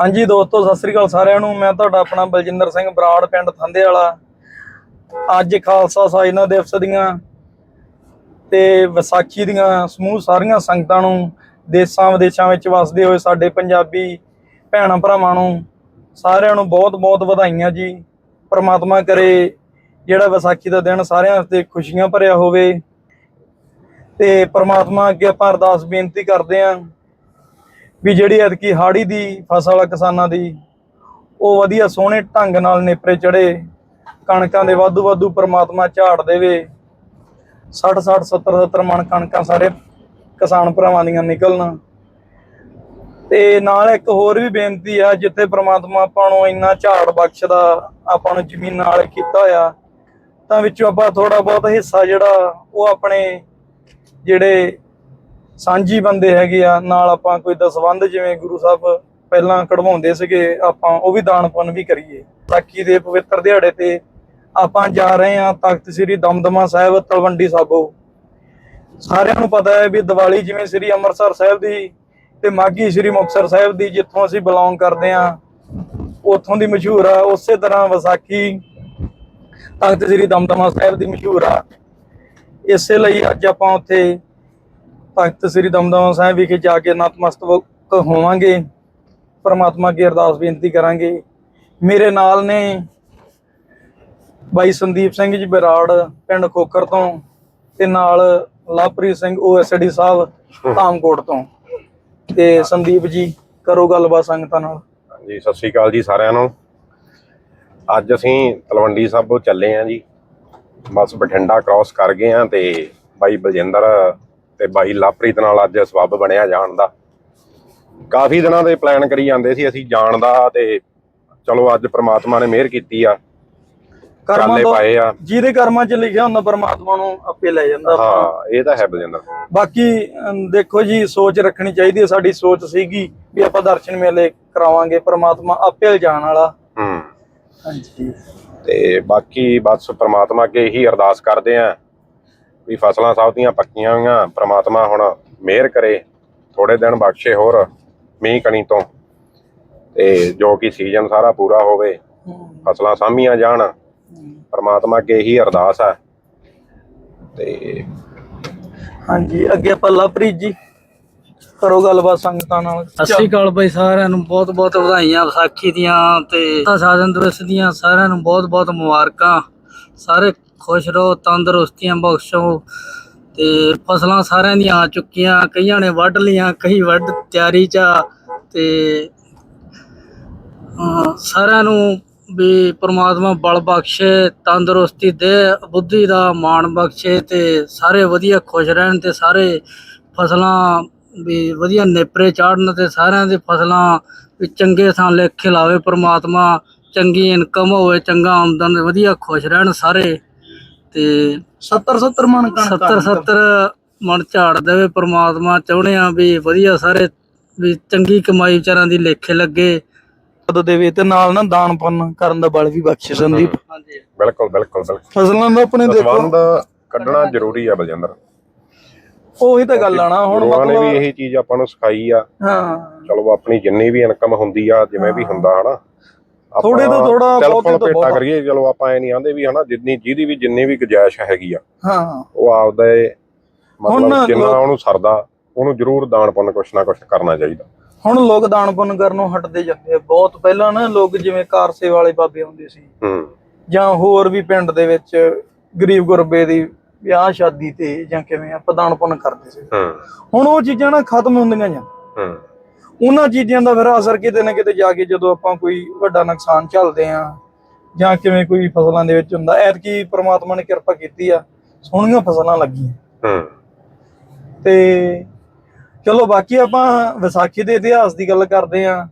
ਹਾਂਜੀ ਦੋਸਤੋ, ਸਤਿ ਸ੍ਰੀ ਅਕਾਲ ਸਾਰਿਆਂ ਨੂੰ। ਮੈਂ ਤੁਹਾਡਾ ਆਪਣਾ ਬਲਜਿੰਦਰ ਸਿੰਘ ਬਰਾੜ, ਪਿੰਡ ਥੰਦੇ ਵਾਲਾ। ਅੱਜ ਖਾਲਸਾ ਸਾਜਨਾ ਦਿਵਸ ਦੀਆਂ ਤੇ ਵਿਸਾਖੀ ਦੀਆਂ ਸਮੂਹ ਸਾਰੀਆਂ ਸੰਗਤਾਂ ਨੂੰ, ਦੇਸ਼ਾਂ ਵਿਦੇਸ਼ਾਂ ਵਿੱਚ ਵਸਦੇ ਹੋਏ ਸਾਡੇ ਪੰਜਾਬੀ ਭੈਣਾਂ ਭਰਾਵਾਂ ਨੂੰ ਸਾਰਿਆਂ ਨੂੰ ਬਹੁਤ-ਬਹੁਤ ਵਧਾਈਆਂ ਜੀ। ਪ੍ਰਮਾਤਮਾ ਕਰੇ ਜਿਹੜਾ ਵਿਸਾਖੀ ਦਾ ਦਿਨ ਸਾਰਿਆਂ ਵਾਸਤੇ ਖੁਸ਼ੀਆਂ ਭਰਿਆ ਹੋਵੇ। ਤੇ ਪ੍ਰਮਾਤਮਾ ਅੱਗੇ ਆਪਾਂ ਅਰਦਾਸ ਬੇਨਤੀ ਕਰਦੇ ਆਂ ਵੀ ਜਿਹੜੀ ਐਤਕੀ ਹਾੜੀ ਦੀ ਫਸਲ ਆ ਕਿਸਾਨਾਂ ਦੀ, ਉਹ ਵਧੀਆ ਸੋਹਣੇ ਢੰਗ ਨਾਲ ਨੇਪਰੇ ਚੜੇ, ਕਣਕਾਂ ਦੇ ਵਾਧੂ ਵਾਧੂ ਪਰਮਾਤਮਾ ਝਾੜ ਦੇਵੇ। 60 60 70 70 ਮਣ ਕਣਕਾਂ ਸਾਰੇ ਕਿਸਾਨ ਭਰਾਵਾਂ ਦੀਆਂ ਨਿਕਲਣ। ਤੇ ਨਾਲ ਇੱਕ ਹੋਰ ਵੀ ਬੇਨਤੀ ਆ, ਜਿੱਥੇ ਪ੍ਰਮਾਤਮਾ ਆਪਾਂ ਨੂੰ ਇੰਨਾ ਝਾੜ ਬਖਸ਼ਦਾ, ਆਪਾਂ ਨੂੰ ਜ਼ਮੀਨ ਨਾਲ ਕੀਤਾ ਹੋਇਆ, ਤਾਂ ਵਿੱਚੋਂ ਆਪਾਂ ਥੋੜਾ ਬਹੁਤ ਹਿੱਸਾ ਜਿਹੜਾ, ਉਹ ਆਪਣੇ ਜਿਹੜੇ ਸਾਂਝੀ ਬੰਦੇ ਹੈਗੇ ਆ, ਨਾਲ ਆਪਾਂ ਕੋਈ ਦਸਵੰਧ ਜਿਵੇਂ ਗੁਰੂ ਸਾਹਿਬ ਪਹਿਲਾਂ ਕਢਵਾਉਂਦੇ ਸੀਗੇ, ਆਪਾਂ ਉਹ ਵੀ ਦਾਨਪਨ ਵੀ ਕਰੀਏ। ਸਾਖੀ ਦੇ ਪਵਿੱਤਰ ਦਿਹਾੜੇ ਤੇ ਆਪਾਂ ਜਾ ਰਹੇ ਆ ਤਖਤ ਸ੍ਰੀ ਦਮਦਮਾ ਸਾਹਿਬ, ਤਲਵੰਡੀ ਸਾਬੋ। ਸਾਰਿਆਂ ਨੂੰ ਪਤਾ ਹੈ ਵੀ ਦੀਵਾਲੀ ਜਿਵੇਂ ਸ੍ਰੀ ਅੰਮ੍ਰਿਤਸਰ ਸਾਹਿਬ ਦੀ ਤੇ ਮਾਘੀ ਸ੍ਰੀ ਮੁਕਤਸਰ ਸਾਹਿਬ ਦੀ ਜਿੱਥੋਂ ਅਸੀਂ ਬਿਲੋਂਗ ਕਰਦੇ ਆ ਉੱਥੋਂ ਦੀ ਮਸ਼ਹੂਰ ਆ, ਉਸੇ ਤਰ੍ਹਾਂ ਵਿਸਾਖੀ ਤਖਤ ਸ੍ਰੀ ਦਮਦਮਾ ਸਾਹਿਬ ਦੀ ਮਸ਼ਹੂਰ ਆ। ਇਸੇ ਲਈ ਅੱਜ ਆਪਾਂ ਉੱਥੇ ਤਖਤ ਸ੍ਰੀ ਦਮਦਮਾ ਸਾਹਿਬ ਵਿਖੇ ਜਾ ਕੇ ਨਤਮਸਤਕ ਹੋਵਾਂਗੇ। ਪਰਮਾਤਮਾ ਅੱਗੇ ਅਰਦਾਸ ਬੇਨਤੀ ਕਰਾਂਗੇ। ਮੇਰੇ ਨਾਲ ਨੇ ਬਾਈ ਸੰਦੀਪ ਸਿੰਘ ਜੀ ਬਰਾੜ ਪਿੰਡ ਖੋਖਰ ਤੋਂ ਤੇ ਨਾਲ ਲਵਪ੍ਰੀਤ ਸਿੰਘ ਓਐਸਡੀ ਸਾਹਿਬ ਧਾਮਕੋਟ ਤੋਂ। ਤੇ ਸੰਦੀਪ ਜੀ, ਕਰੋ ਗੱਲਬਾਤ ਸੰਗਤਾਂ ਨਾਲ। ਹਾਂਜੀ, ਸਤਿ ਸ਼੍ਰੀ ਅਕਾਲ ਜੀ ਸਾਰਿਆਂ ਨੂੰ। ਅੱਜ ਅਸੀਂ ਤਲਵੰਡੀ ਸਾਬੋ ਚੱਲੇ ਆਂ ਜੀ। ਬਸ ਬਠਿੰਡਾ ਕ੍ਰਾਸ ਕਰ ਗਏ ਆਂ ਤੇ ਬਾਈ ਬਲਜਿੰਦਰ ਤੇ ਬਾਈ ਲਾਪ੍ਰੀਤ ਨਾਲ ਅੱਜ ਸਬੱਬ ਬਣਿਆ ਜਾਣ ਦਾ। ਕਾਫੀ ਦਿਨਾਂ ਦੇ ਪਲਾਨ ਕਰੀ ਜਾਂਦੇ ਸੀ ਅਸੀਂ ਜਾਣ ਦਾ ਤੇ ਚਲੋ ਅੱਜ ਪ੍ਰਮਾਤਮਾ ਨੇ ਮਿਹਰ ਕੀਤੀ ਆ। ਕਰਮਾਂ ਤੋਂ ਪਾਏ ਆ। ਜਿਹਦੇ ਕਰਮਾਂ 'ਚ ਲਿਖਿਆ ਹੁੰਦਾ ਪਰਮਾਤਮਾ ਨੂੰ ਆਪੇ ਲੈ ਜਾਂਦਾ ਹਾਂ ਇਹ ਤਾਂ ਹੈ ਬਲਜਿੰਦਰ। ਬਾਕੀ ਦੇਖੋ ਜੀ ਸੋਚ ਰੱਖਣੀ ਚਾਹੀਦੀ ਹੈ ਸਾਡੀ ਸੋਚ ਸੀਗੀ ਵੀ ਆਪਾਂ ਦਰਸ਼ਨ ਮੇਲੇ ਕਰਾਵਾਂਗੇ ਪ੍ਰਮਾਤਮਾ ਆਪੇ ਜਾਣ ਵਾਲਾ। ਹੂੰ। ਹਾਂਜੀ। ਤੇ ਬਾਕੀ ਬਸ ਪ੍ਰਮਾਤਮਾ ਅੱਗੇ ਇਹੀ ਅਰਦਾਸ ਕਰਦੇ ਆਂ। ਵੀ ਫਸਲਾਂ ਸਭ ਦੀਆਂ ਪੱਕੀਆਂ ਹੋਈਆਂ ਪ੍ਰਮਾਤਮਾ ਹੁਣ ਮਿਹਰ ਕਰੇ ਥੋੜੇ ਦਿਨ ਬਖਸ਼ੇ ਹੋਰ ਮੀਂਹ ਕਣੀ ਤੋਂ। ਤੇ ਜੋ ਕਿ ਸੀਜ਼ਨ ਸਾਰਾ ਪੂਰਾ ਹੋਵੇ ਫਸਲਾਂ ਸਾਂਭੀਆਂ ਜਾਣ ਪ੍ਰਮਾਤਮਾ ਅੱਗੇ ਇਹੀ ਅਰਦਾਸ ਹੈ। ਤੇ ਹਾਂਜੀ ਅੱਗੇ ਆਪਾਂ ਲਵਪ੍ਰੀਤ ਜੀ ਕਰੋ ਗੱਲਬਾਤ ਸੰਗਤਾਂ ਨਾਲ। ਸਤਿ ਸ਼੍ਰੀ ਅਕਾਲ ਬਾਈ ਸਾਰਿਆਂ ਨੂੰ ਬਹੁਤ ਬਹੁਤ ਵਧਾਈਆਂ ਵਿਸਾਖੀ ਦੀਆਂ ਤੇ ਸਾਜਨ ਦਿਵਸ ਦੀਆਂ ਸਾਰਿਆਂ ਨੂੰ ਬਹੁਤ ਬਹੁਤ ਮੁਬਾਰਕਾਂ। ਸਾਰੇ ਖੁਸ਼ ਰਹੋ, ਤੰਦਰੁਸਤੀਆਂ ਬਖਸ਼ੋ ਤੇ ਫਸਲਾਂ ਸਾਰਿਆਂ ਦੀਆਂ ਆ ਚੁੱਕੀਆਂ, ਕਈਆਂ ਨੇ ਵੱਢ ਲੀਆਂ ਕਈ ਵੱਢ ਤਿਆਰੀ ਚ ਤੇ ਸਾਰਿਆਂ ਨੂੰ ਵੀ ਪ੍ਰਮਾਤਮਾ ਬਲ ਬਖਸ਼ੇ, ਤੰਦਰੁਸਤੀ ਦੇ, ਬੁੱਧੀ ਦਾ ਮਾਣ ਬਖਸ਼ੇ ਤੇ ਸਾਰੇ ਵਧੀਆ ਖੁਸ਼ ਰਹਿਣ ਤੇ ਸਾਰੇ ਫਸਲਾਂ ਵੀ ਵਧੀਆ ਨੇਪਰੇ ਚਾੜਨ ਤੇ ਸਾਰਿਆਂ ਦੇ ਫਸਲਾਂ ਵੀ ਚੰਗੇ ਥਾਂ ਲਿਖ ਕੇ ਲਾਵੇ ਪ੍ਰਮਾਤਮਾ। ਚੰਗੀ ਇਨਕਮ ਹੋਵੇ ਚੰਗਾ ਆਮਦਨ ਵਧੀਆ ਖੁਸ਼ ਰਹਿਣ ਸਾਰੇ ਤੇ 70 70 ਮਣ ਕਣਕ 70 70 ਮਣ ਝਾੜ ਦੇਵੇ ਪ੍ਰਮਾਤਮਾ ਚਾਹੁੰਦੇ ਆ ਵੀ ਵਧੀਆ ਸਾਰੇ ਵੀ ਚੰਗੀ ਕਮਾਈ ਵਿਚਾਰਾਂ ਦੀ ਲੇਖੇ ਲੱਗੇ। ਮਦਦ ਦੇਵੇ ਤੇ ਨਾਲ ਨਾ ਦਾਨ ਪੁੰਨ ਕਰਨ ਦਾ ਬਲ ਵੀ ਬਖਸ਼ੇ ਸੰਦੀਪ। ਹਾਂਜੀ। ਬਿਲਕੁਲ ਬਿਲਕੁਲ ਬਿਲਕੁਲ। ਫਸਲਾਂ ਦਾ ਆਪਣੇ ਦੇਖੋ। ਦਸਵੰਦ ਕੱਢਣਾ ਜ਼ਰੂਰੀ ਆ ਬਲਜਿੰਦਰ। ਉਹੀ ਤਾਂ ਗੱਲ ਆ ਨਾ ਹੁਣ ਗੁਰੂਆਂ ਨੇ ਵੀ ਮਤਲਬ ਇਹੀ ਚੀਜ਼ ਆਪਾਂ ਨੂੰ ਸਿਖਾਈ ਆ। ਹਾਂ। ਚਲੋ ਆਪਣੀ ਜਿੰਨੀ ਵੀ ਇਨਕਮ ਹੁੰਦੀ ਆ ਜਿਵੇਂ ਵੀ ਹੁੰਦਾ ਹਨਾ। ਥੋੜੇ ਤੋਂ ਥੋੜਾ, ਬਹੁਤੇ ਤੋਂ ਬਹੁਤਾ। ਕਰੀਏ ਚਲੋ ਆਪਾਂ ਐ ਨਹੀਂ ਆਂਦੇ ਵੀ ਹਨਾ ਜਿੰਨੀ ਜਿਹਦੀ ਵੀ ਜਿੰਨੀ ਵੀ ਗੁੰਜਾਇਸ਼ ਹੈਗੀ ਆ ਹਾਂ ਉਹ ਆਪਦਾ ਮਤਲਬ ਜਿੰਨਾ ਉਹਨੂੰ ਸਰਦਾ ਉਹਨੂੰ ਜ਼ਰੂਰ ਦਾਨ ਪੁੰਨ ਕੁਛ ਨਾ ਕੁਛ ਕਰਨਾ ਚਾਹੀਦਾ। ਹੁਣ ਲੋਕ ਦਾਨ ਪੁੰਨ ਕਰਨੋਂ ਹਟਦੇ ਜਾਂਦੇ ਆ। ਬਹੁਤ ਪਹਿਲਾਂ ਨਾ ਲੋਕ ਜਿਵੇਂ ਕਾਰਸੇ ਵਾਲੇ ਬਾਬੇ ਹੁੰਦੇ ਸੀ ਹੂੰ। ਜਾਂ ਹੋਰ ਵੀ ਪਿੰਡ ਦੇ ਵਿੱਚ ਗਰੀਬ ਗੁਰਬੇ ਦੀ ਵਿਆਹ ਸ਼ਾਦੀ ਤੇ ਜਾਂ ਕਿਵੇਂ ਆਪਾਂ ਦਾਨ ਪੁੰਨ ਕਰਦੇ ਸੀ। ਹੂੰ। ਹੁਣ ਉਹ ਚੀਜ਼ਾਂ ਨਾ ਖਤਮ ਹੁੰਦੀਆਂ ਜਾਂ। ਹੂੰ। ਉਹਨਾਂ ਚੀਜ਼ਾਂ ਦਾ ਫਿਰ ਅਸਰ ਕਿਤੇ ਨਾ ਕਿਤੇ ਜਾ ਕੇ ਜਦੋਂ ਆਪਾਂ ਕੋਈ ਵੱਡਾ ਨੁਕਸਾਨ ਝੱਲਦੇ ਆ ਜਾਂ ਕਿਵੇਂ ਕੋਈ ਫਸਲਾਂ ਦੇ ਵਿੱਚ ਹੁੰਦਾ ਐਤਕੀ ਪ੍ਰਮਾਤਮਾ ਨੇ ਕਿਰਪਾ ਕੀਤੀ ਆ ਸੋਹਣੀਆਂ ਫਸਲਾਂ ਲੱਗੀਆਂ। ਹੂੰ। ਤੇ ਚਲੋ ਬਾਕੀ ਆਪਾਂ ਵਿਸਾਖੀ ਦੇ ਇਤਿਹਾਸ ਦੀ ਗੱਲ ਕਰਦੇ ਆ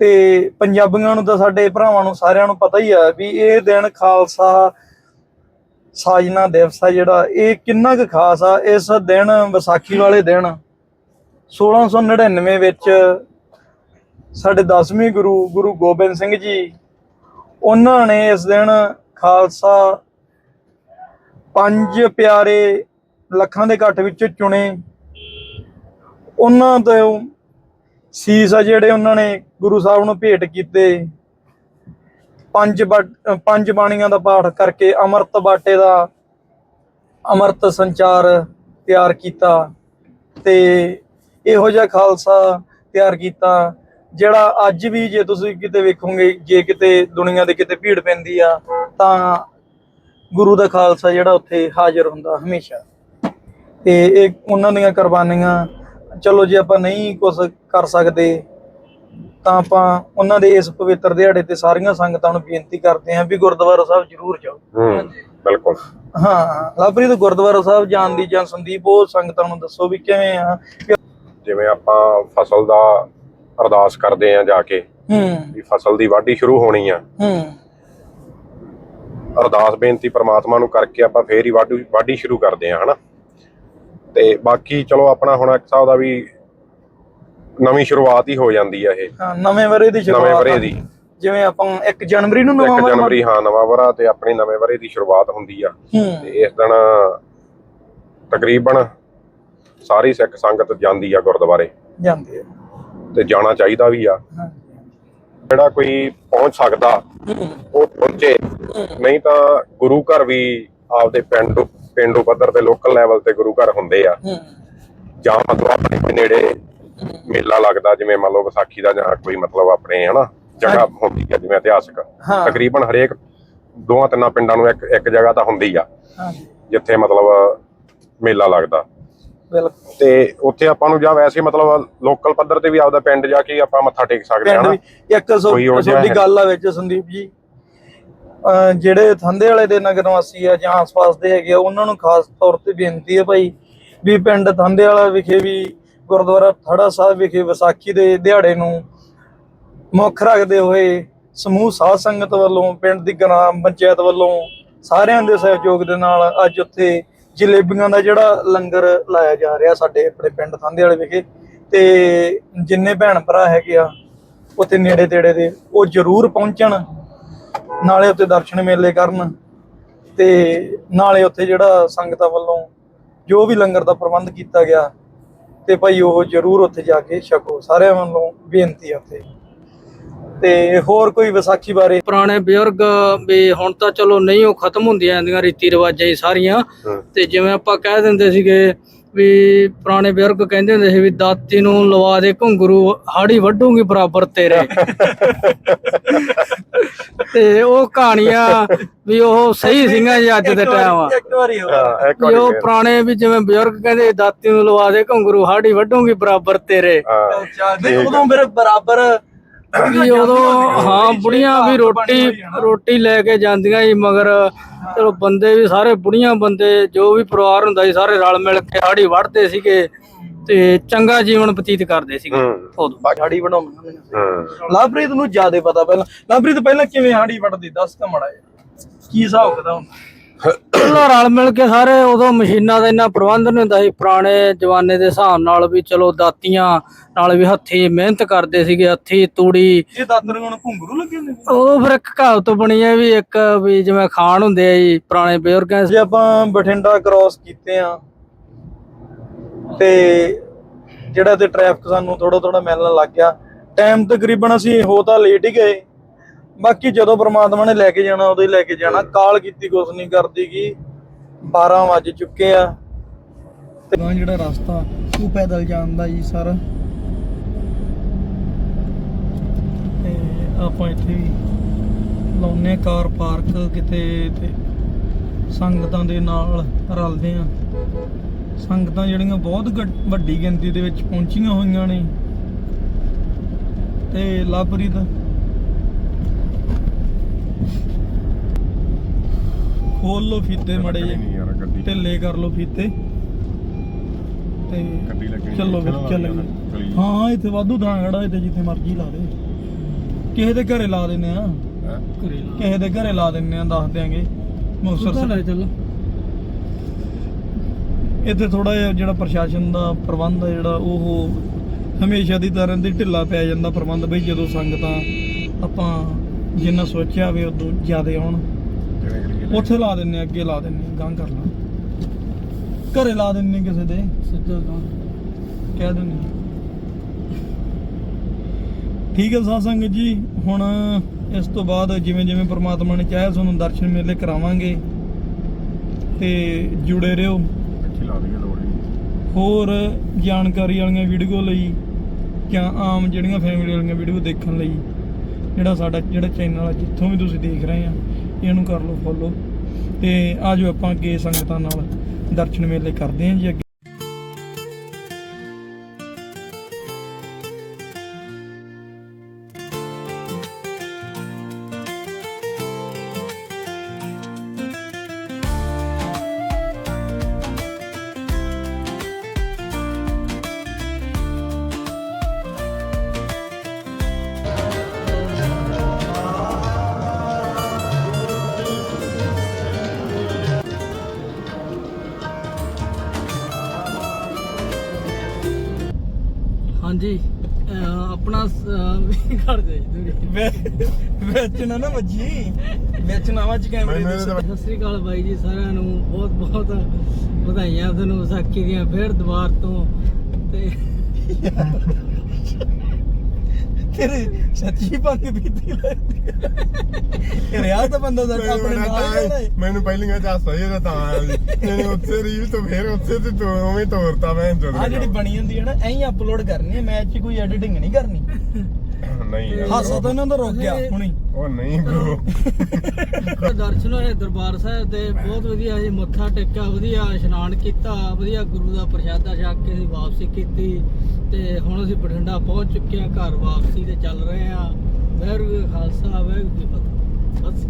ਤੇ ਪੰਜਾਬੀਆਂ ਨੂੰ ਤਾਂ ਸਾਡੇ ਭਰਾਵਾਂ ਨੂੰ ਸਾਰਿਆਂ ਨੂੰ ਪਤਾ ਹੀ ਆ ਵੀ ਇਹ ਦਿਨ ਖਾਲਸਾ ਸਾਜਨਾ ਦਿਵਸ ਆ ਜਿਹੜਾ ਇਹ ਕਿੰਨਾ ਕੁ ਖਾਸ ਆ ਇਸ ਦਿਨ ਵਿਸਾਖੀ ਵਾਲੇ ਦਿਨ 1699 ਵਿੱਚ ਸਾਡੇ 10ਵੇਂ ਗੁਰੂ ਗੁਰੂ ਗੋਬਿੰਦ ਸਿੰਘ ਜੀ, ਉਹਨਾਂ ਨੇ ਇਸ ਦਿਨ ਖਾਲਸਾ ਪੰਜ ਪਿਆਰੇ ਲੱਖਾਂ ਦੇ ਇਕੱਠ ਵਿੱਚ ਚੁਣੇ। ਉਹਨਾਂ ਤੋਂ ਸੀਸ ਆ ਜਿਹੜੇ ਉਹਨਾਂ ਨੇ ਗੁਰੂ ਸਾਹਿਬ ਨੂੰ ਭੇਟ ਕੀਤੇ। ਪੰਜ ਬਾ- ਪੰਜ ਬਾਣੀਆਂ ਦਾ ਪਾਠ ਕਰਕੇ ਅੰਮ੍ਰਿਤ ਬਾਟੇ ਦਾ ਅੰਮ੍ਰਿਤ ਸੰਚਾਰ ਤਿਆਰ ਕੀਤਾ ਤੇ ਇਹੋ ਜਿਹਾ ਖਾਲਸਾ ਤਿਆਰ ਕੀਤਾ ਜਿਹੜਾ ਅੱਜ ਵੀ ਜੇ ਤੁਸੀਂ ਕਿਤੇ ਵੇਖੋਗੇ ਜੇ ਕਿਤੇ ਦੁਨੀਆ ਦੇ ਕਿਤੇ ਭੀੜ ਪੈਂਦੀ ਆ ਤਾਂ ਗੁਰੂ ਦਾ ਖਾਲਸਾ ਜਿਹੜਾ ਉੱਥੇ ਹਾਜ਼ਰ ਹੁੰਦਾ ਹਮੇਸ਼ਾ। ਤੇ ਇਹ ਉਹਨਾਂ ਦੀਆਂ ਕੁਰਬਾਨੀਆਂ ਚਲੋ ਜੇ ਆਪਾਂ ਨਹੀਂ ਕੁਝ ਕਰ ਸਕਦੇ ਤਾਂ ਆਪਾਂ ਉਹਨਾਂ ਦੇ ਇਸ ਪਵਿੱਤਰ ਦਿਹਾੜੇ ਤੇ ਸਾਰੀਆਂ ਸੰਗਤਾਂ ਨੂੰ ਬੇਨਤੀ ਕਰਦੇ ਹਾਂ ਵੀ ਗੁਰਦੁਆਰਾ ਸਾਹਿਬ ਜ਼ਰੂਰ ਜਾਓ। ਬਿਲਕੁਲ। ਹਾਂ। ਲਵਪ੍ਰੀਤ ਗੁਰਦੁਆਰਾ ਸਾਹਿਬ ਜਾਣ ਦੀ ਜਾਂ ਸੰਦੀਪ ਉਹ ਸੰਗਤਾਂ ਨੂੰ ਦੱਸੋ ਵੀ ਕਿਵੇਂ ਆ ਜਿਵੇਂ ਆਪਾਂ ਫਸਲ ਦਾ ਅਰਦਾਸ ਕਰਦੇ ਆ ਜਾ ਕੇ ਹੂੰ। ਵੀ ਫਸਲ ਦੀ ਵਾਢੀ ਸ਼ੁਰੂ ਹੋਣੀ ਆ। ਹੂੰ। ਅਰਦਾਸ ਬੇਨਤੀ ਪ੍ਰਮਾਤਮਾ ਨੂੰ ਕਰਕੇ ਆਪਾਂ ਫੇਰ ਹੀ ਵਾਢੀ ਵਾਢੀ ਸ਼ੁਰੂ ਕਰਦੇ ਆ ਹਨਾ? ਤੇ ਬਾਕੀ ਚਲੋ ਆਪਣਾ ਹੁਣ ਇੱਕ ਹਿਸਾਬ ਦਾ ਵੀ ਨਵੀਂ ਸ਼ੁਰੂਆਤ ਹੀ ਹੋ ਜਾਂਦੀ ਆ ਇਹ। ਹਾਂ, ਨਵੇਂ ਵਰੇ ਦੀ ਸ਼ੁਰੂਆਤ ਨਵੇਂ। ਵਰੇ ਦੀ। ਜਿਵੇਂ ਆਪਾਂ 1 ਜਨਵਰੀ ਨੂੰ ਨਵਾਂ 1 ਵਰ੍ਹਾ ਜਨਵਰੀ ਹਾਂ ਨਵਾਂ ਵਰਾ ਤੇ ਆਪਣੇ ਨਵੇਂ ਵਰੇ ਦੀ ਸ਼ੁਰੂਆਤ ਹੁੰਦੀ ਆ। ਤੇ ਇਸ ਦਿਨ ਤਕਰੀਬਨ ਸਾਰੀ ਸਿੱਖ ਸੰਗਤ ਜਾਂਦੀ ਆ ਗੁਰਦੁਆਰੇ। ਜਾਂਦੇ ਆ। ਤੇ ਜਾਣਾ ਚਾਹੀਦਾ ਵੀ ਆ। ਹਾਂ ਜਿਹੜਾ ਕੋਈ ਪਹੁੰਚ ਸਕਦਾ ਹੂੰ ਉਹ ਪਹੁੰਚੇ। ਨਹੀਂ ਤਾਂ ਗੁਰੂ ਘਰ ਵੀ ਆਪਦੇ ਪਿੰਡ ਪਿੰਡੂ ਪੱਧਰ ਤੇ ਲੋਕਲ ਲੈਵਲ ਤੇ ਗੁਰੂ ਘਰ ਹੁੰਦੇ ਆ। ਹੂੰ। ਜਾਂ ਮਤਲਬ ਆਪਣੇ ਨੇੜੇ ਮੇਲਾ ਲੱਗਦਾ ਜਿਵੇਂ ਮੰਨ ਲਓ ਵਿਸਾਖੀ ਦਾ ਜਾਂ ਕੋਈ ਮਤਲਬ ਆਪਣੇ ਹਨਾ ਜਗ੍ਹਾ ਹੁੰਦੀ ਆ ਜਿਵੇਂ ਇਤਿਹਾਸਕ। ਹਾਂ। ਤਕਰੀਬਨ ਹਰੇਕ ਦੋਹਾਂ ਤਿੰਨਾਂ ਪਿੰਡਾਂ ਨੂੰ ਇੱਕ ਇੱਕ ਜਗ੍ਹਾ ਤਾਂ ਹੁੰਦੀ ਆ। ਹਾਂ ਜਿੱਥੇ ਮਤਲਬ ਮੇਲਾ ਲੱਗਦਾ। ਬਿਲਕੁਲ। ਤੇ ਉੱਥੇ ਆਪਾਂ ਨੂੰ ਜਾਂ ਵੈਸੇ ਮਤਲਬ ਲੋਕਲ ਪੱਧਰ ਤੇ ਵੀ ਆਪਦਾ ਪਿੰਡ ਜਾ ਕੇ ਆਪਾਂ ਮੱਥਾ ਟੇਕ ਸਕਦੇ ਹਾਂ ਨਾ ਇੱਕ ਤੁਹਾਡੀ। ਗੱਲ ਆ ਵਿੱਚ ਸੰਦੀਪ ਜੀ। ਜਿਹੜੇ ਥੰਦੇ ਵਾਲੇ ਦੇ ਨਗਰ ਨਿਵਾਸੀ ਆ ਜਾਂ ਆਸ-ਪਾਸ ਦੇ ਹੈਗੇ ਆ ਉਹਨਾਂ ਨੂੰ ਖਾਸ ਤੌਰ ਤੇ ਬੇਨਤੀ ਹੈ ਭਾਈ ਵੀ ਪਿੰਡ ਥੰਦੇ ਵਾਲਾ ਵਿਖੇ ਵੀ ਗੁਰਦੁਆਰਾ ਥੜਾ ਸਾਹਿਬ ਵਿਖੇ ਵਿਸਾਖੀ ਦੇ ਦਿਹਾੜੇ ਨੂੰ ਮੁੱਖ ਰੱਖਦੇ ਹੋਏ ਸਮੂਹ ਸਾਧ ਸੰਗਤ ਵੱਲੋਂ ਪਿੰਡ ਦੀ ਗ੍ਰਾਮ ਪੰਚਾਇਤ ਵੱਲੋਂ ਸਾਰਿਆਂ ਦੇ ਸਹਿਯੋਗ ਦੇ ਨਾਲ ਅੱਜ ਉੱਥੇ ਜਲੇਬੀਆਂ ਦਾ ਜਿਹੜਾ ਲੰਗਰ ਲਾਇਆ ਜਾ ਰਿਹਾ ਸਾਡੇ ਆਪਣੇ ਪਿੰਡ ਥੰਦੇ ਵਾਲੇ ਵਿਖੇ, ਤੇ ਜਿੰਨੇ ਭੈਣ ਭਰਾ ਹੈਗੇ ਆ, ਉੱਥੇ ਨੇੜੇ ਤੇੜੇ ਦੇ, ਉਹ ਜ਼ਰੂਰ ਪਹੁੰਚਣ, ਨਾਲੇ ਉੱਥੇ ਦਰਸ਼ਨ ਮੇਲੇ ਕਰਨ, ਤੇ ਨਾਲੇ ਉੱਥੇ ਜਿਹੜਾ ਸੰਗਤਾਂ ਵੱਲੋਂ ਜੋ ਵੀ ਲੰਗਰ ਦਾ ਪ੍ਰਬੰਧ ਕੀਤਾ ਗਿਆ, ਤੇ ਭਾਈ ਉਹ ਜ਼ਰੂਰ ਉੱਥੇ ਜਾ ਕੇ ਛਕੋ, ਸਾਰਿਆਂ ਵੱਲੋਂ ਬੇਨਤੀ ਆ ਉੱਥੇ। ਤੇ ਹੋਰ ਕੋਈ ਵਿਸਾਖੀ ਬਾਰੇ? ਪੁਰਾਣੇ ਬਜ਼ੁਰਗ ਵੀ ਹੁਣ ਤਾਂ ਚਲੋ ਨਹੀਂ ਉਹ ਖਤਮ ਹੁੰਦੀਆਂ ਜਾਂਦੀਆਂ ਰੀਤੀ ਰਿਵਾਜਾਂ ਹੀ ਸਾਰੀਆਂ। ਤੇ ਜਿਵੇਂ ਆਪਾਂ ਕਹਿ ਦਿੰਦੇ ਸੀਗੇ ਵੀ ਪੁਰਾਣੇ ਬਜ਼ੁਰਗ ਕਹਿੰਦੇ ਹੁੰਦੇ ਸੀ ਵੀ ਦਾਤੀ ਨੂੰ ਲਵਾ ਦੇ ਘੁੰਗਰੂ ਹਾੜੀ ਵੱਢੂਗੀ ਬਰਾਬਰ ਤੇਰੇ। ਤੇ ਉਹ ਕਹਾਣੀਆਂ ਵੀ ਉਹ ਸਹੀ ਸੀਗੀਆਂ ਜੀ ਅੱਜ ਦੇ ਟਾਈਮ ਆ। ਇੱਕ ਵਾਰੀ ਹਾਂ ਉਹ। ਪੁਰਾਣੇ ਵੀ ਜਿਵੇਂ ਬਜ਼ੁਰਗ ਕਹਿੰਦੇ ਦਾਤੀ ਨੂੰ ਲਵਾ ਦੇ ਘੁੰਗਰੂ ਹਾੜੀ ਵੱਢੂਗੀ ਬਰਾਬਰ ਤੇਰੇ। ਅੱਛਾ ਨਹੀਂ ਉਦੋਂ ਫਿਰ ਬਰਾਬਰ ਉਦੋਂ ਹਾਂ ਬੁੜੀਆਂ ਵੀ ਰੋਟੀ ਰੋਟੀ ਲੈ ਕੇ ਜਾਂਦੀਆਂ ਸੀ ਮਗਰ ਚਲੋ ਬੰਦੇ ਵੀ ਸਾਰੇ ਬੁੜੀਆਂ ਬੰਦੇ ਜੋ ਵੀ ਪਰਿਵਾਰ ਹੁੰਦਾ ਸੀ ਸਾਰੇ ਰਲ ਮਿਲ ਕੇ ਹਾੜੀ ਵੜਦੇ ਸੀਗੇ ਤੇ ਚੰਗਾ ਜੀਵਨ ਬਤੀਤ ਕਰਦੇ ਸੀਗੇ ਉਦੋਂ। ਹਾੜੀ ਬਣਾਉਂਦੇ ਹੂੰ। ਲਵਪ੍ਰੀਤ ਨੂੰ ਜ਼ਿਆਦਾ ਪਤਾ ਪਹਿਲਾਂ। ਲਵਪ੍ਰੀਤ ਪਹਿਲਾਂ ਕਿਵੇਂ ਹਾੜੀ ਵੜਦੀ ਦੱਸ ਤਾਂ ਮੜਾ ਕੀ ਹਿਸਾਬ ਕਿਤਾਬ ਹੁੰਦਾ? ਚਲੋ ਰਲ ਮਿਲ ਕੇ ਸਾਰੇ ਉਦੋਂ ਮਸ਼ੀਨਾਂ ਦਾ ਇੰਨਾ ਪ੍ਰਬੰਧ ਨਹੀਂ ਹੁੰਦਾ ਸੀ। ਪੁਰਾਣੇ ਜਵਾਨੇ ਦੇ ਹਿਸਾਬ ਨਾਲ ਵੀ ਚਲੋ ਦਾਤੀਆਂ ਨਾਲ ਵੀ ਹੱਥੀ ਮਿਹਨਤ ਕਰਦੇ ਸੀਗੇ ਹੱਥੀ ਤੂੜੀ। ਇਹ ਦਾਦਰ ਨੂੰ ਘੁੰਗਰੂ ਲੱਗੇ ਹੁੰਦੇ ਸੀ? ਉਹ ਫਿਰ ਇੱਕ ਕਹਾਵਤ ਬਣੀ ਹੈ ਵੀ ਇੱਕ ਵੀ ਜਿਵੇਂ ਖਾਣ ਹੁੰਦੇ ਆ ਜੀ ਪੁਰਾਣੇ ਬਜ਼ੁਰਗਾਂ ਜੇ ਆਪਾਂ ਬਠਿੰਡਾ ਕ੍ਰਾਸ ਕੀਤੇ ਆ ਤੇ ਜਿਹੜਾ ਤੇ ਟ੍ਰੈਫਿਕ ਸਾਨੂੰ ਥੋੜਾ ਥੋੜਾ ਮਿਲਣ ਲੱਗ ਗਿਆ ਟਾਈਮ ਤਕਰੀਬਨ ਅਸੀਂ ਹੋ ਤਾਂ ਲੇਟ ਹੀ ਗਏ। ਬਾਕੀ ਜਦੋਂ ਪ੍ਰਮਾਤਮਾ ਨੇ ਲੈ ਕੇ ਜਾਣਾ, ਉਦੋਂ ਹੀ ਲੈ ਕੇ ਜਾਣਾ। ਕਾਲ ਕੀਤੀ, ਕੁਛ ਨਹੀਂ ਕਰਦੀ ਗੀ। 12 ਵੱਜ ਚੁੱਕੇ ਆ। ਤੇ ਜਿਹੜਾ ਰਸਤਾ, ਉਹ ਪੈਦਲ ਜਾਂਦਾ ਜੀ ਸਾਰਾ। ਤੇ ਆਪਾਂ ਇੱਥੇ ਵੀ ਲਾਉਨੇ ਕਾਰ ਪਾਰਕ, ਕਿਤੇ ਤੇ ਸੰਗਤਾਂ ਦੇ ਨਾਲ ਰਲਦੇ ਆ। ਸੰਗਤਾਂ ਜਿਹੜੀਆਂ ਬਹੁਤ ਵੱਡੀ ਗਿਣਤੀ ਦੇ ਵਿੱਚ ਪਹੁੰਚੀਆਂ ਹੋਈਆਂ ਨੇ। ਤੇ ਲਵਪ੍ਰੀਤ ਖੋਲ ਲੋ ਫੀਤੇ ਮੜੇ ਜੇ ਨਹੀਂ ਯਾਰ ਗੱਡੀ। ਢਿੱਲੇ ਕਰ ਲੋ ਫੀਤੇ। ਤੇ ਗੱਡੀ ਲੱਗਣੀ ਚੱਲੋ ਫਿਰ ਚੱਲ। ਹਾਂ ਇੱਥੇ ਵਾਧੂ ਥਾਂ ਖੜਾ ਇੱਥੇ ਜਿੱਥੇ ਮਰਜ਼ੀ ਲਾ ਦੇ। ਕਿਸੇ ਦੇ ਘਰੇ ਲਾ ਦਿੰਨੇ ਆ। ਹੈਂ? ਕਿਸੇ ਦੇ ਘਰੇ ਲਾ ਦਿੰਨੇ ਆ ਦੱਸ ਦਿਆਂਗੇ। ਲੈ ਸਾਹਿਬ। ਚੱਲ। ਇੱਥੇ ਥੋੜਾ ਜਿਹਾ ਜਿਹੜਾ ਪ੍ਰਸ਼ਾਸਨ ਦਾ ਪ੍ਰਬੰਧ ਆ ਜਿਹੜਾ ਉਹ ਹਮੇਸ਼ਾ ਦੀ ਤਰ੍ਹਾਂ ਦੀ ਢਿੱਲਾ ਪੈ ਜਾਂਦਾ ਪ੍ਰਬੰਧ ਬਈ ਜਦੋਂ ਸੰਗਤਾਂ ਆਪਾਂ ਜਿੰਨਾ ਸੋਚਿਆ ਵੀ ਉਦੋਂ ਜ਼ਿਆਦਾ ਆਉਣ। ਉੱਥੇ ਲਾ ਦਿੰਨੇ ਆ, ਅੱਗੇ ਲਾ ਦਿੰਨੇ ਗਾਂ ਕਰ ਲਾ। ਘਰੇ ਲਾ ਦਿੰਨੇ ਕਿਸੇ ਦੇ। ਸਿੱਧਾ ਗਾਂ ਕਹਿ ਦਿੰਨੇ। ਠੀਕ ਹੈ ਸਾਧ ਸੰਗਤ ਜੀ ਹੁਣ ਇਸ ਤੋਂ ਬਾਅਦ ਜਿਵੇਂ ਜਿਵੇਂ ਪ੍ਰਮਾਤਮਾ ਨੇ ਚਾਹਿਆ ਤੁਹਾਨੂੰ ਦਰਸ਼ਨ ਮੇਲੇ ਕਰਾਵਾਂਗੇ। ਤੇ ਜੁੜੇ ਰਹੋ। ਲਾ ਦਈਏ ਲੋੜ ਨਹੀਂ। ਹੋਰ ਜਾਣਕਾਰੀ ਵਾਲੀਆਂ ਵੀਡੀਓ ਲਈ ਜਾਂ ਆਮ ਜਿਹੜੀਆਂ ਫੈਮਿਲੀ ਵਾਲੀਆਂ ਵੀਡੀਓ ਦੇਖਣ ਲਈ ਜਿਹੜਾ ਸਾਡਾ, ਜਿਹੜਾ ਚੈਨਲ ਆ ਜਿੱਥੋਂ ਵੀ ਤੁਸੀਂ ਦੇਖ ਰਹੇ ਆ, ਇਹਨੂੰ ਕਰ ਲਓ ਫੋਲੋ ਤੇ ਆਜੋ ਆਪਾਂ ਅੱਗੇ ਸੰਗਤਾਂ ਨਾਲ ਦਰਸ਼ਨ ਮੇਲੇ ਕਰਦੇ ਹਾਂ ਜੀ ਹਾਂਜੀ। ਆਪਣਾ ਘਰ ਦੇ ਵਿੱਚ ਨਾ ਨਾ ਵੱਜੀ। ਵਿੱਚ ਨਾ ਵੱਜ ਕੈਮਰੇ ਦੇ ਸਤਿ ਸ੍ਰੀ ਅਕਾਲ ਬਾਈ ਜੀ ਸਾਰਿਆਂ ਨੂੰ। ਬਹੁਤ ਬਹੁਤ ਵਧਾਈਆਂ ਤੁਹਾਨੂੰ ਵਿਸਾਖੀ ਦੀਆਂ। ਫੇਰ ਦੁਬਾਰ ਤੋਂ ਤੇ ਤੇਰੇ ਸੱਚੀ ਪੰਗ ਪੀਤੀ ਲੱਗਦੀ ਰਿਆ ਤਾਂ ਬੰਦਾ ਦਾ ਆਪਣੇ ਨਾਲ ਰਹਿਣਾ ਹੈ। ਮੈਨੂੰ ਪਹਿਲੀਆਂ ਚ ਹਾਸਾ ਹੀ ਇਹਦਾ ਤਾਂ ਆਇਆ ਸੀ। ਇਹਨੇ ਉੱਥੇ ਰੀਲ ਤੋਂ ਫੇਰ ਉੱਥੇ ਤੇ ਤੂੰ ਉਵੇਂ ਤੋਰਤਾ ਮੈਂ ਜਦੋਂ ਆ ਜਿਹੜੀ ਬਣੀ ਹੁੰਦੀ ਹੈ ਨਾ ਐਂ ਅਪਲੋਡ ਕਰਨੀ ਹੈ ਮੈਚ 'ਚ ਕੋਈ ਐਡੀਟਿੰਗ ਨਹੀਂ ਕਰਨੀ। ਨਹੀਂ ਯਾਰ। ਹਾਸਾ ਤਾਂ ਇਹਨਾਂ ਦਾ ਰੁਕ ਗਿਆ ਹੁਣੀ। ਉਹ ਨਹੀਂ ਬ్రో ਤੇ ਦਰਸ਼ਨ ਹੋਏ ਦਰਬਾਰ ਸਾਹਿਬ ਤੇ ਬਹੁਤ ਵਧੀਆ ਜੀ ਮੱਥਾ ਟੇਕਿਆ ਵਧੀਆ ਇਸ਼ਨਾਨ ਕੀਤਾ ਵਧੀਆ ਗੁਰੂ ਦਾ ਪ੍ਰਸ਼ਾਦਾ ਛਕ ਕੇ ਅਸੀਂ ਵਾਪਸੀ ਕੀਤੀ। ਤੇ ਹੁਣ ਅਸੀਂ ਬਠਿੰਡਾ ਪਹੁੰਚ ਚੁੱਕੇ ਹਾਂ, ਘਰ ਵਾਪਸੀ ਤੇ ਚੱਲ ਰਹੇ ਹਾਂ। ਵਾਹਿਗੁਰੂ ਕਾ ਖਾਲਸਾ, ਵਾਹਿਗੁਰੂ ਜੀ ਕੀ ਫਤਿਹ। ਬਸ